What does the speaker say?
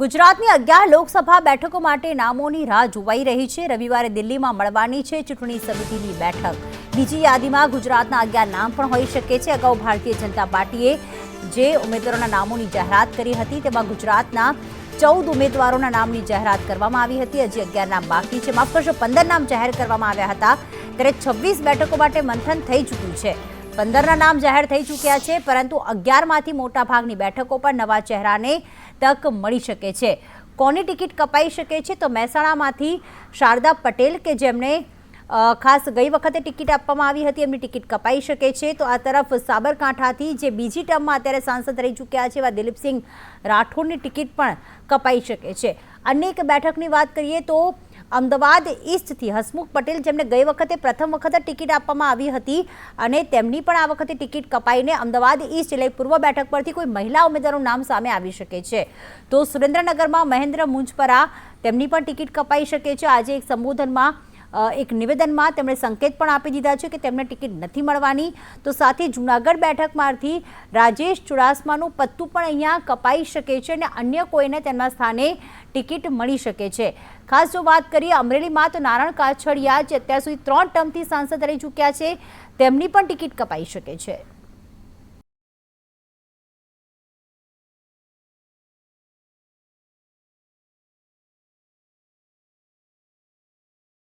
ગુજરાતની અગિયાર લોકસભા બેઠકો માટે નામોની રાહ જોવાઈ રહી છે. રવિવારે દિલ્હીમાં મળવાની છે ચૂંટણી સમિતિની બેઠક. બીજી યાદીમાં ગુજરાતના અગિયાર નામ પણ હોઈ શકે છે. અગાઉ ભારતીય જનતા પાર્ટીએ જે ઉમેદવારોના નામોની જાહેરાત કરી હતી તેમાં ગુજરાતના ચૌદ ઉમેદવારોના નામની જાહેરાત કરવામાં આવી હતી. હજી અગિયાર નામ બાકી છે. માફ કરશો, પંદર નામ જાહેર કરવામાં આવ્યા હતા. ત્યારે છવ્વીસ બેઠકો માટે મંથન થઈ ચૂક્યું છે. પંદરના નામ જાહેર થઈ ચૂક્યા છે, પરંતુ અગિયારમાંથી મોટાભાગની બેઠકો પર નવા ચહેરાને તક મળી શકે છે. કોની ટિકિટ કપાઈ શકે છે? તો મહેસાણામાંથી શારદા પટેલ કે જેમને ખાસ ગઈ વખતે ટિકિટ આપવામાં આવી હતી, એમની ટિકિટ કપાઈ શકે છે. તો આ તરફ સાબરકાંઠાથી જે બીજી ટર્મમાં અત્યારે સાંસદ રહી ચૂક્યા છે, એવા દિલીપસિંહ રાઠોડની ટિકિટ પણ કપાઈ શકે છે. અન્ય એક બેઠકની વાત કરીએ તો અમદાવાદ ઈસ્ટથી હસમુખ પટેલ, જેમને ગઈ વખતે પ્રથમ વખત ટિકિટ આપવામાં આવી હતી અને તેમની પણ આ વખતે ટિકિટ કપાઈને અમદાવાદ ઈસ્ટ એટલે પૂર્વ બેઠક પરથી કોઈ મહિલા ઉમેદવારનું નામ સામે આવી શકે છે. તો સુરેન્દ્રનગરમાં મહેન્દ્ર મુંજપરા તેમની પણ ટિકિટ કપાઈ શકે છે. આજે એક સંબોધનમાં એક નિવેદનમાં તેમણે સંકેત પણ આપી દીધા છે કે તેમને ટિકિટ નથી મળવાની. તો સાથે જૂનાગઢ બેઠકમાંથી રાજેશ ચુડાસમાનું પત્તું પણ અહીંયા કપાઈ શકે છે અને અન્ય કોઈને તેમના સ્થાને ટિકિટ મળી શકે છે. ખાસ જો વાત કરીએ અમરેલીમાં તો નારાયણ કાછડિયા, જે અત્યાર સુધી ત્રણ ટર્મથી સાંસદ રહી ચૂક્યા છે, તેમની પણ ટિકિટ કપાઈ શકે છે.